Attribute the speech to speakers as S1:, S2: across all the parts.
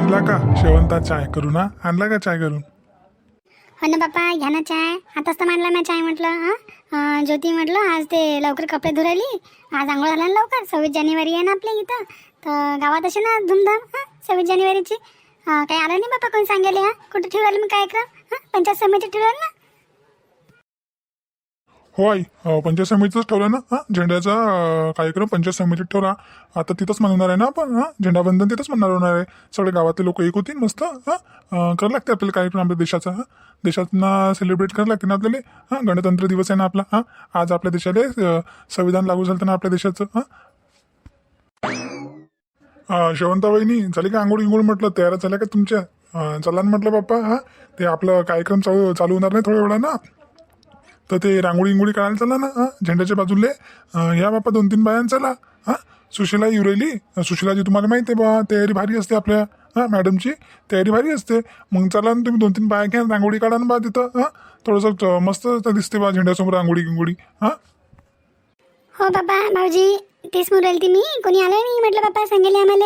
S1: आणला का? शेवंता चाय करू ना? आणला का चाय करून
S2: हो ना बाप्पा घ्या ना चाय. आताच तर मानला मी चाय म्हटलं हां? ज्योती म्हटलं आज ते लवकर कपडे धुरायली. आज आंघोळ झाला ना लवकर. सव्वीस जानेवारी आहे ना आपल्या इथं. तर गावात असे ना धूमधाम हां? सव्वीस जानेवारीची. अं, काही आलं नाही बाप्पा कोणी सांगेल हां? कुठे ठेवायला मग कार्यक्रम? हां? पंचायत समिती ठेवायला ना?
S1: हो आई अं, पंचायत समितीच ठेवला ना? हा झेंड्याचा अं, कार्यक्रम पंचायत समितीत ठेवला. आता तिथंच म्हणणार आहे ना आपण? हा झेंडाबंधन तिथंच म्हणणार होणार आहे. सगळे गावातले लोक एक होतील मस्त? हा अं, लागते आपल्याला कार्यक्रम आपल्या देशाचा हा? देशातना सेलिब्रेट करायला लागते ना आपल्याला? हा गणतंत्र दिवस आहे ना आपला हा? आज आपल्या देशाला अं, संविधान लागू झालं ना आपल्या देशाचं हा? अं, झाली का आंघोळ इंगोळ म्हटलं? तयार झाल्या का तुमच्या? अं, चला ना म्हटलं बाप्पा हा? ते आपलं कार्यक्रम चालू चालू होणार नाही थोड्या वेळा ना तर ते रांगोळी इंगोळी काढायला चला ना झेंड्याच्या बाजूले. या बापा दोन तीन बायां चला हा? सुशिला युरेली. सुशिलाजी तुम्हाला माहिती आहे बा तयारी भारी असते आपल्या हा मॅडमची. तयारी भारी असते. मग चला ना तुम्ही दोन तीन बाया घ्या रांगोळी काढा ना बा तिथं हा? थोडंसं मस्त दिसते बा झेंड्यासमोर रांगोळी गिंगोळी हा?
S2: हो बाबा भाऊजी तेच म्हणून ती मी. कोणी आलं नाही म्हटलं बाप्पा सांगेले आम्हाला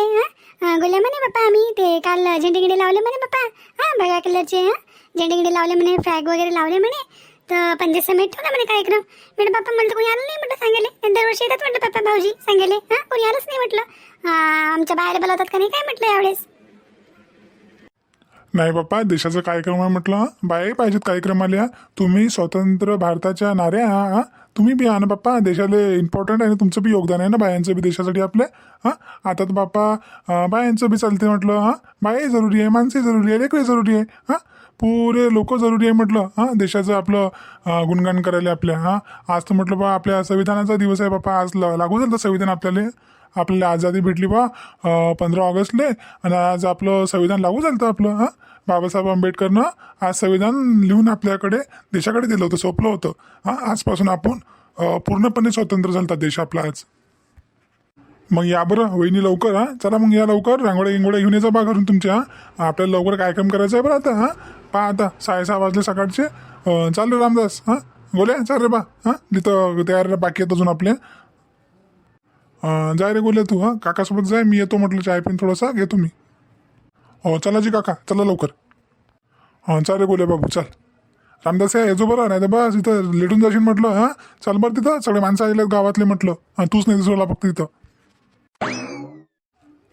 S2: हां? गोल्या म्हणे बाप्पा आम्ही ते काल झेंडे गिंडे लावले म्हणे बाप्पा हां बघा कलरचे हां? झेंडे गिंडे लावले म्हणे फ्रॅग वगैरे लावले म्हणे. तर पंचायत समिती ठेवला म्हणे कार्यक्रम म्हटलं बाप्पा मला कोणी आलं नाही? म्हटलं सांगेले. दरवर्षी येतात म्हटलं पप्पा भाऊजी सांगेले. हां? कोणी आलंच नाही म्हटलं? आमच्या बाहेर बोलावतात का नाही काय म्हटलं यावेळेस?
S1: नाही बाप्पा देशाचा कार्यक्रम आहे म्हटलं हा. पाहिजेत कार्यक्रमाला तुम्ही स्वतंत्र भारताच्या नाऱ्या हा. तुम्ही बी आणा बाप्पा देशाला इम्पॉर्टंट आहे ना तुमचं बी योगदान आहे ना बायांचं बी देशासाठी आपल्या. हां? आता तर बाप्पा बायांचं बी चालते म्हटलं हां? बायाही जरुरी आहे माणसंही जरुरी आहे लेकरही जरुरी आहे हां? पुरे लोक जरुरी आहे म्हटलं हां? देशाचं आपलं गुणगान करायला आपल्या हां? आज तर म्हटलं बा आपल्या संविधानाचा दिवस आहे बाप्पा आज ल- लागू झालं संविधान आपल्याला. आपल्याला आझादी भेटली बा पंधरा ऑगस्टले. आणि आज आपलं संविधान लागू झालं होतं आपलं हां? बाबासाहेब आंबेडकरनं आज संविधान लिहून आपल्याकडे देशाकडे दिलं होतं सोपलं होतं. हां? आजपासून आपण पूर्णपणे स्वतंत्र झालता देश आपला आज. मग या बरं वहिनी लवकर हां? चला मग या लवकर. रांगोळ्या गिंगोळ्या घेऊन यायचा बा घरून तुमच्या हां? आपल्याला लवकर कार्यक्रम करायचा आहे बरं आता हां? पहा आता साडेसहा वाजले सकाळचे. अं, रामदास हां? गोल्या चाल रे बा हां? तिथं तयार बाकी आहेत अजून आपल्या अं, जाय रे गोल्या तू हां. काकासोबत जाय मी येतो म्हटलं चाय पिन थोडासा. घेतो मी हो चला जी काका चला लवकर. हां चाल रे गोल्या बाबू चल. रामदास आहे येजो बरं नाही तर बस इथं लेटून जाशील म्हटलं हां. चल बरं तिथं सगळे माणसं आलेले गावातले म्हटलं. हां तूच नाही दिसवला फक्त तिथं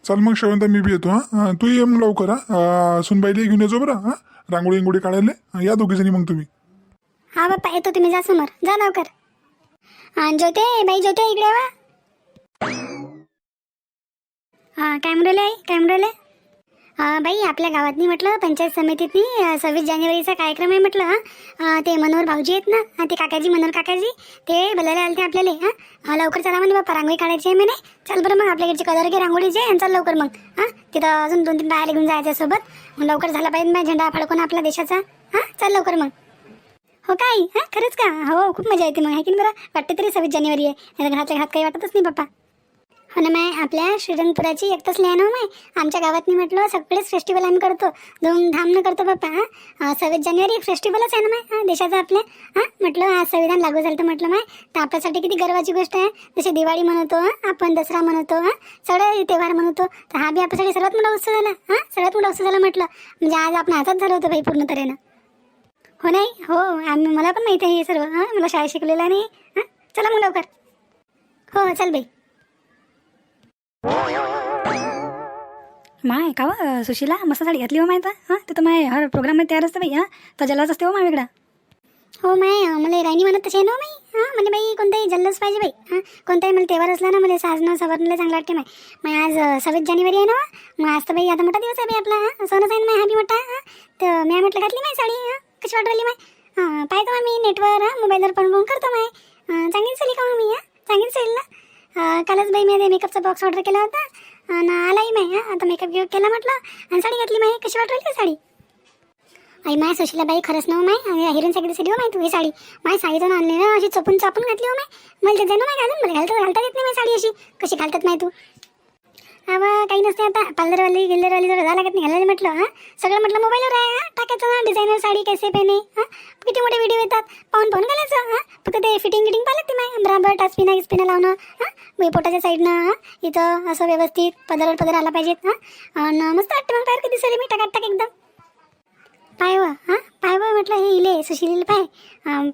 S1: चल मग शेवंत मी बी येतो हां. तू ये मग लवकर हां. सुनबाईला घेऊन येजो बरं हां. रांगोळी इंगोळी काढायला. या दोघी जणी मग तुम्ही.
S2: हा बाप्पा येतो तुम्ही जा समोर. जा लवकर. हा ज्योते बाई ज्योते इकडे वा. हां काय म्हणले आई? काय बाई आपल्या गावातनी म्हटलं पंचायत समितीतनी सव्वीस जानेवारीचा कार्यक्रम आहे म्हटलं हां. ते मनोहर भाऊजी आहेत ना ते काकाजी मनोहर काकाजी ते बोलायला आले ते आपल्याला हां. लवकर चला म्हणे बाप्पा रांगोळी काढायची आहे म्हणे. चल बरं मग आपल्याकडची कलर घे रांगोळीचे आहे आणि चल लवकर मग हां. तिथं अजून दोन तीन बाहेर घेऊन जायच्या सोबत. मग लवकर झाला पाहिजे ना झेंडा फडकून आपल्या देशाचा हा. चल लवकर मग. हो काय हां खरंच का? हो खूप मजा येते मग आहे की नाही बरं? वाटते तरी सव्वीस जानेवारी आहे. घरातल्या घरात काही वाटतच नाही बाप्पा. हो ना माय आपल्या श्रीरंगपुराची एकच लिहा ना हो माय. आमच्या गावातनी म्हटलं सगळेच फेस्टिवल आम्ही करतो. धूमधामनं करतो बाप्पा हां. सव्वीस जानेवारी एक फेस्टिवलच आहे ना माय हां देशाचा आपल्या. हां म्हटलं आज संविधान लागू झालं तर म्हटलं माय तर आपल्यासाठी किती गर्वाची गोष्ट आहे. जसे दिवाळी म्हणतो आपण दसरा म्हणतो हां सगळे त्योहार म्हणतो तर हा बी आपल्यासाठी सर्वात मोठा उत्सव झाला. हां सर्वात मोठा उत्सव झाला म्हटलं. म्हणजे आज आपण हातात झालं होतं भाई पूर्ण तऱ्हेनं. हो नाही? हो आम्ही मला पण माहिती आहे हे सर्व. हां मला शाळेत शिकलेलं नाही. हां चला मग लवकर. हो, चल बाई.
S3: माय का व सुशीला मस्त साडी घातली हो माय तर हां? ते तर माय हर प्रोग्राममध्ये तयार असतं बाई हां? तर जलाच असते हो माय वेगळा.
S2: हो माय मला राणी म्हणत तसे ना माई हां? म्हणजे बाई कोणताही जल्लस पाहिजे बाई हां? कोणताही मला तेव्हार असला ना मला साजणं सवरणं चांगलं वाटते माय. मग आज सव्वीस जानेवारी आहे ना मग आज तर बाई आता मोठा दिवस आहे बाई आपला हां? सोनच आहे माय हा बी मोठा हां? तर मी म्हटलं घातली माय साडी हां? कशी वाटवली माय? हां पाहतो मी नेटवर हां? मोबाईलवर पण फोन करतो माय. चांगली चाली का मग मी हां? चांगली चालेल ना? कालच बाई मी मेकअपचा बॉक्स ऑर्डर केला होता. आणि आलाही माही आता मेकअप केला म्हटलं. आणि साडी घातली माय कशी वाटली का हो साडी? आई माय सुशीला बाई खरंच ना माय आणि सगळी साडी हो माय तू ही साडी. माय साडीतून आणली ना अशी चपून चापून घातली हो माय मला ना माय घालून मला घालता घालता येत नाही माय साडी अशी. कशी घालतात माय तू? अवा काही नसते आता. पार्लरवाली गिल्लरवाली जर झाला लागत निघाला म्हटलं हां? सगळं म्हटलं मोबाईलवर आहे हां? टाकायचं ना? डिझायनर साडी कैसे पेने हां? किती मोठे व्हिडिओ येतात? पाहून पाहून घालायचं हां? फक्त ते फिटिंग गिटिंग पाहिलं ते नाही बराबर टाचपिना गिस्पिना लावणं हां? मी पोटाच्या साईडनं हां? इथं असं व्यवस्थित पदरवर पदर आला पाहिजेत हां? आणि मस्त वाटतं मग बाहेर कधी सरी मी टाकात टाक एकदम. पाय व हां? पाय व म्हटलं हे इले सुशील पाय.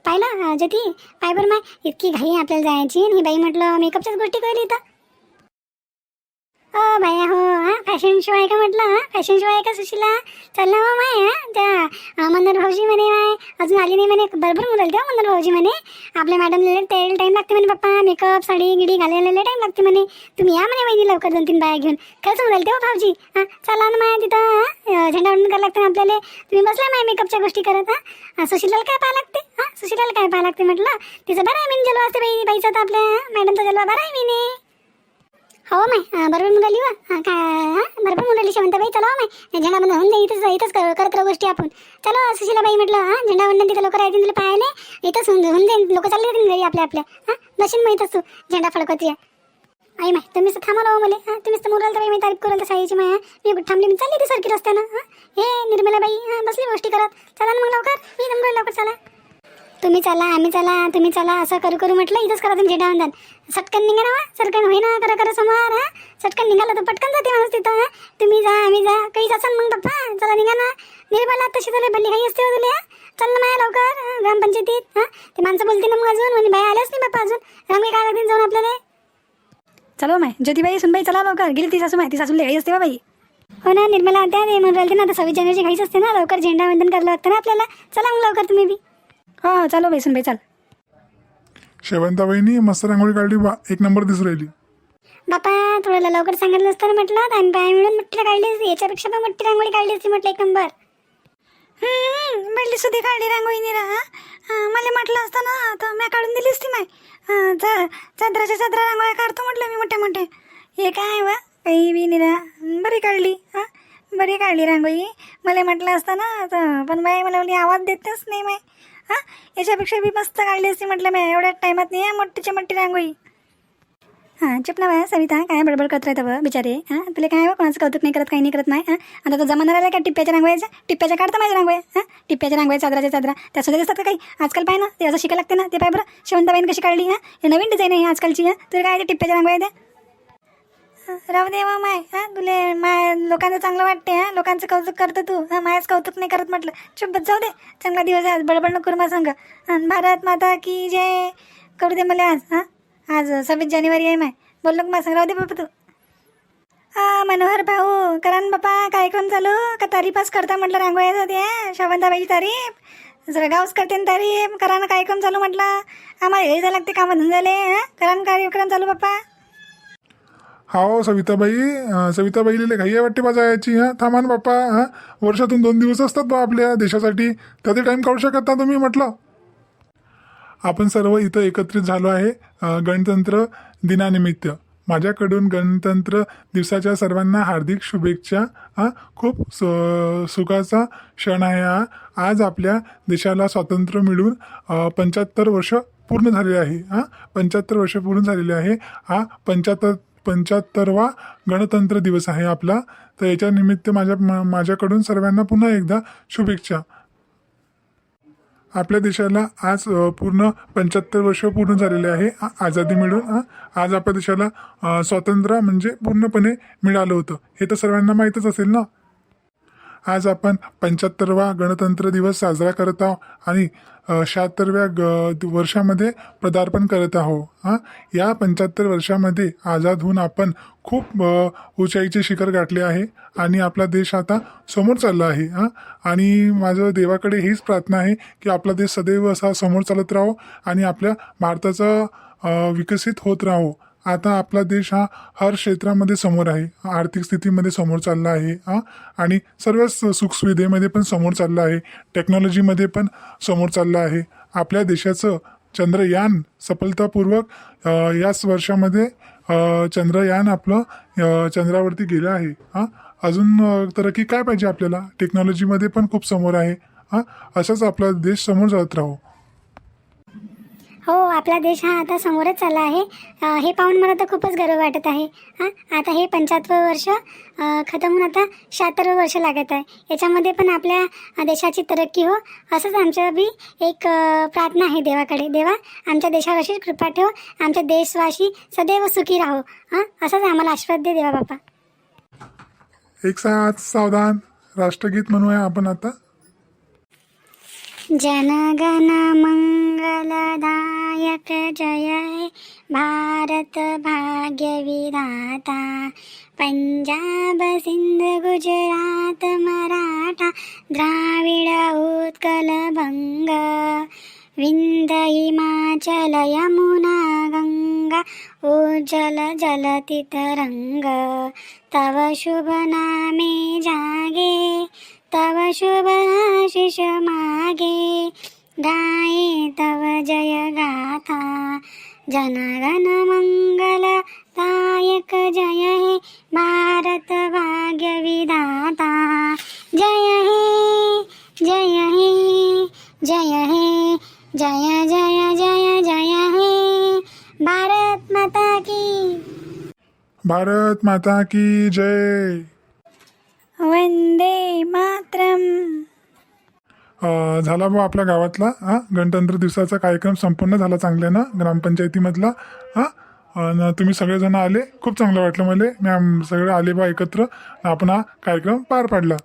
S2: पाहिलं ज्योती? पाय बरं माय इतकी घाई आपल्याला जायची. आणि ही बाई म्हटलं मेकअपच्याच गोष्टी कळली इथं. ओ बाया हो हा फॅशन शो आहे का म्हटलं हा? फॅशन शो आहे का सुशीला? चल ना हो माय हा त्या मंदर भाऊजी म्हणे माय अजून आली नाही म्हणे बरोबर मुलाल त्या मंदर भाऊजी म्हणे. आपल्या मॅडमला तेल टाईम लागते म्हणे पप्पा. मेकअप साडी गिडी घालायला टाईम लागते म्हणे. तुम्ही या म्हणे वहिनी लवकर दोन तीन बाया घेऊन. खरंच मुलाल हो भाऊजी? हा चला ना माया तिथं झेंडा वंदन करायला लागते आपल्याला. तुम्ही बसला माय मेकअपच्या गोष्टी करत हा. सुशीलाला काय पाहा लागते? हा सुशीलाला काय पाहा लागते म्हटलं? तिचं बरं आहे मी जलवा असते बाई बाईचं तर आपल्या मॅडमचा जलवा बरं आहे मी हो, हो माय. बरोबर मुलाली वा. हां? बरोबर मुलाली शेवंताबाई. चला हो माय. झेंडावंदन होऊन जाईल इथंच इथंच कर- करत राहू गोष्टी आपण. चलो सुशीलाबाई म्हटलं हां? झेंडावंदन तिथं लोक राहतील तुला पाहायला. इथंच होऊन होऊन जाईल. लोक चालले जातील घरी आपल्या आपल्या. हां? बशीन मग इथंच तू. झेंडा फडकवती आई माय तुम्हीच तर थांबा हो मला. हां? तुम्हीच तर मुलाला तर मी तारीफ कराल तर साईची माया मी थांबली मी चालली ती सारखी रस्त्यानं हां? हे निर्मलाबाई हां? बसली गोष्टी करत. चला ना मग लवकर. मी लवकर चला. तुम्ही चला आम्ही चला तुम्ही चला असं करू करू म्हटलं इथंच करा तुम्ही झेंडावंदन सटकन निघा ना सटकन होईना करा करा समोर हा. सटकन निघालं तर पटकन जाते माणूस तिथं? तुम्ही जा आम्ही जा काही जासान मग पप्पा? चला निघा ना. निर्मला तशी तुला बल्ली काही असते हो तुला हा? चल ना माया लवकर ग्रामपंचायतीत हा. ते माणसं बोलते ना मग अजून म्हणजे बाया आल्याच नाही बाप्पा अजून. रामगे काय लागतील जाऊन आपल्याला?
S3: चलो माय ज्योतिबाई सुनबाई चला लवकर. गेली ती सासू माय ती सासूला घाई असते बाई.
S2: हो ना निर्मला त्या ते म्हणून राहिले ना आता सव्वीस जानेवारी घाईच असते ना लवकर झेंडा वंदन करायला लागतं ना आपल्याला. चला मग लवकर तुम्ही बी.
S3: हो हो चलो बाई सुनबाई चाल.
S1: शेवंताबाईनी मस्त रांगोळी काढली बा. एक नंबर दिसू राहिली.
S2: बापा थोडं लवकर सांगितलं असतं ना म्हटलं आम्ही बाया मिळून मोठी काढली असती. याच्यापेक्षा पण मोठी रांगोळी काढली असती म्हटलं एक नंबर.
S3: म्हटली सुधी काढली रांगोळी निरा मला म्हटलं असतं ना तर मी काढून दिली असती माय. हां, चादराच्या चादरा रांगोळ्या काढतो म्हटलं मी मोठ्या मोठ्या. हे काय वा काही बी निरा बरी काढली हां? बरी काढली रांगोळी. मला म्हटलं असतं ना तर पण बाई मला आवाज देतेच नाही माय. हां? याच्यापेक्षा बी मस्त काढली असती म्हटलं मी. एवढ्या टायमात नाही मोठीच्या मोठी रांगोळी. हां चुप ना बाया सविता. काय बडबड करत राहतं बा बिचारे? हां? तुला काय हो, कोणाचं कौतुक नाही करत काही नाही करत नाही हां? आता तो जमाना राहिला का टिप्प्याच्या रांगोळ्याच्या टिप्प्याच्या काढतं माझ्या रांगोळ्या हां? टिप्प्याच्या रांगोळ्या चादराच्या चादरा. त्या सुद्धा दिसतात का काही? आजकाल पाय ना ते असं शिकायला लागते ना ते पाय बरं. शिवंताबाईन कशी काढली हां? हे नवीन डिझाईन आहे आजकालची हां? तुला काय ते टिप्प्याच्या रांगोळ्या द्या राहू दे मग माय. हा तुले माय लोकांचं चांगलं वाटते हां. लोकांचं कौतुक करतं तू. हां मायाच कौतुक नाही करत म्हटलं. चुप जाऊ दे. चांगला दिवस आहे आज. बडबड नको करू सांग. भारत माता की जय. करू दे मला आज हा. आज सव्वीस जानेवारी आहे माय. बोल नको सांग. राहू दे बाबा तू. हा मनोहर भाऊ. करा ना बापा कार्यक्रम चालू. का तारीफच करता म्हटलं? रांगोळ्याचा त्या शोभनताबाईची तारीफ जरा गावच करते ना तारीफ. करा ना कार्यक्रम चालू म्हटलं. आम्हाला हे झालं लागते कामं धंद्याले हां. करा ना कार्यक्रम चालू बाप्पा
S1: हो सविताबाई. सविताबाई लिहिले घाई आहे वाटते माझ्या याची हां? थांबा ना बाप्पा हां? वर्षातून दोन दिवस असतात बा आपल्या देशासाठी. त्याचे टाईम काढू शकत ना तुम्ही म्हटलं? आपण सर्व इथं एकत्रित झालो आहे गणतंत्र दिनानिमित्त. माझ्याकडून गणतंत्र दिवसाच्या सर्वांना हार्दिक शुभेच्छा हा? खूप सु सुखाचा क्षण आहे हा. आज आपल्या देशाला स्वातंत्र्य मिळून पंच्याहत्तर वर्ष पूर्ण झालेले आहे हां? पंच्याहत्तर वर्ष पूर्ण झालेले आहे. हा पंच्याहत्तर पंच्याहत्तरवा गणतंत्र दिवस आहे आपला. तर याच्या निमित्त माझ्या मा- माझ्याकडून सर्वांना पुन्हा एकदा शुभेच्छा. आपल्या देशाला आज पूर्ण पंच्याहत्तर वर्ष पूर्ण झालेले आहे. आझादी मिळून आज आपल्या देशाला स्वातंत्र्य म्हणजे पूर्णपणे मिळालं होतं. हे तर सर्वांना माहीतच असेल ना? आज आपण पंच्याहत्तरवा गणतंत्र दिवस साजरा करत आहोत आणि शहात्तरव्या ग वर्षामध्ये पदार्पण करत आहो हां? या पंच्याहत्तर वर्षामध्ये आझाद होऊन आपण खूप उंचाईचे शिखर गाठले आहे आणि आपला देश आता समोर चालला आहे. हां? आणि माझं देवाकडे हीच प्रार्थना आहे की आपला देश सदैव असा समोर चालत राहो आणि आपल्या भारताचा विकसित होत राहो. आता आपला देश हा हर क्षेत्रामध्ये समोर आहे. आर्थिक स्थितीमध्ये समोर चालला आहे हा. आणि सर्वच सुखसुविधेमध्ये पण समोर चालला आहे. टेक्नॉलॉजीमध्ये पण समोर चाललं आहे. आपल्या देशाचं चंद्रयान सफलतापूर्वक याच वर्षामध्ये चंद्रयान आपलं चंद्रावरती गेलं आहे हां. अजून तरक्की काय पाहिजे आपल्याला? टेक्नॉलॉजीमध्ये पण खूप समोर आहे हां. असाच आपला देश समोर जात राहो.
S2: हो आपला देश हा आता समोरच चालला आहे. हे पाहून मला तर खूपच गर्व वाटत आहे. हां आता हे पंच्याहत्तर वर्ष खतम होऊन आता शहात्तर वर्ष लागत आहे. याच्यामध्ये पण आपल्या देशाची तरक्की हो असंच आमचं बी एक प्रार्थना आहे देवाकडे. देवा आमच्या देशावर अशीच कृपा ठेव आमच्या देशवासी सदैव सुखी राहो. हां असंच आम्हाला आशीर्वाद दे देवा बापा
S1: एक साथ सावधान राष्ट्रगीत म्हणूया आपण आता.
S2: जनगण नायक जय। भारत भाग्य विधाता। पंजाब सिंध गुजरात मराठा। द्राविड उत्कल भंग। विंध हिमाचल यमुना गंगा। उज्जल जलति तव शुभ नामे जागे। तव शुभ आशिष मागे। गाये तव जय गाथा जनगण मंगल दायक जय हे भारत भाग्य विधाता। जय हे जय हे जय हे जय जय जय जय हे। भारत माता की
S1: भारत माता की जय। झाला बा आपल्या गावातला हा? गणतंत्र दिवसाचा कार्यक्रम संपन्न झाला चांगल्यानं ग्रामपंचायतीमधला हा? तुम्ही सगळेजण आले खूप चांगलं वाटलं मला. मॅम सगळे आले बा एकत्र आपण हा कार्यक्रम पार पाडला.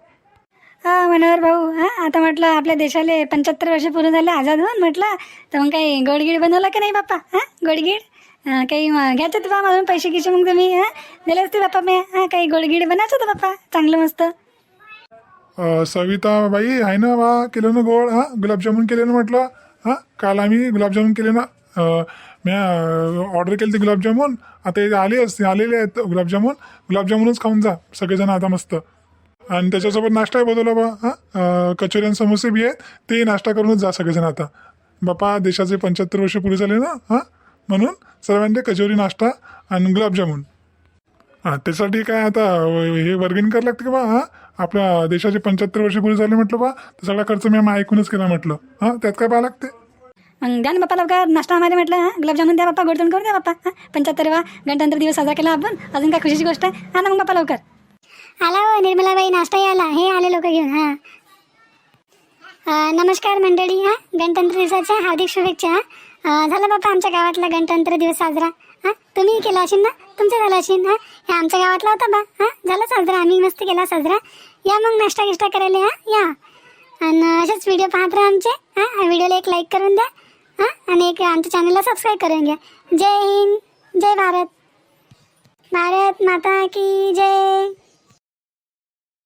S3: हा मनोहर भाऊ हा? आता म्हटलं आपल्या देशाले पंच्याहत्तर वर्ष पूर्ण झाले आझाद होऊन म्हटलं तर मग काही गोडगीड बनवला का नाही बाप्पा हा? गोडगीड? काही घ्यायचं बा माझून पैसे गिसे मग तुम्ही हा? दिले असते बाप्पा मी हा? काही गोडगीड बनायचं होतं बाप्पा? चांगलं मस्त.
S1: सविताबाई आहे ना बा केलं ना गोड हा? गुलाबजामुन केले ना म्हटलं हा? काल आम्ही गुलाबजामुन केले ना. मी ऑर्डर केली ते गुलाबजामुन. आता आले असते आलेले आहेत गुलाबजामुन. गुलाबजामुनच खाऊन जा सगळेजण आता मस्त. आणि त्याच्यासोबत नाश्ताही बदलला बा हा? कचोरी आणि समोसे बी आहेत. ते नाश्ता करूनच जा सगळेजण आता. बापा देशाचे पंच्याहत्तर वर्ष पुरे झाले ना हा? म्हणून सर्वांनी कचोरी नाश्ता आणि गुलाबजामुन. हा त्यासाठी काय आता हे वर्गणी करावं लागते का बा हा? आपल्या देशाचे पंच्याहत्तर वर्ष पुरे झाले म्हटलं बा तर सगळा खर्च मी आम्ही ऐकूनच केला म्हटलं. हा त्यात काय पाहा लागते
S3: मग द्या ना बाप्पा लवकर नाश्ता आम्हाला म्हटलं हा? गुलाबजामुन द्या बाप्पा गोडधन करू द्या बाप्पा हा? पंच्याहत्तर वा गणतंत्र दिवस साजरा केला आपण अजून काय खुशीची गोष्ट आहे? हा ना मग बाप्पा लवकर.
S2: आला हो निर्मलाबाई नाश्ताही आला हे आले लोक घेऊन हा. अं, नमस्कार मंडळी हा? गणतंत्र दिवसाच्या हार्दिक शुभेच्छा हा. अं, झाला बापा आमच्या गावातला गणतंत्र दिवस साजरा हा? तुम्ही केला असेल ना? तुमचं झाला असेल हा? हे आमच्या गावातला होता बा हा? झाला साजरा आम्ही मस्त केला साजरा. या मग नाश्ता गिष्टा करायला हा या. आणि असेच व्हिडिओ पाहत राहा आमचे हा? व्हिडिओला एक लाईक करून द्या हा? आणि एक आमच्या चॅनलला सबस्क्राईब करून घ्या. जय हिंद जय भारत. भारत माता की जय.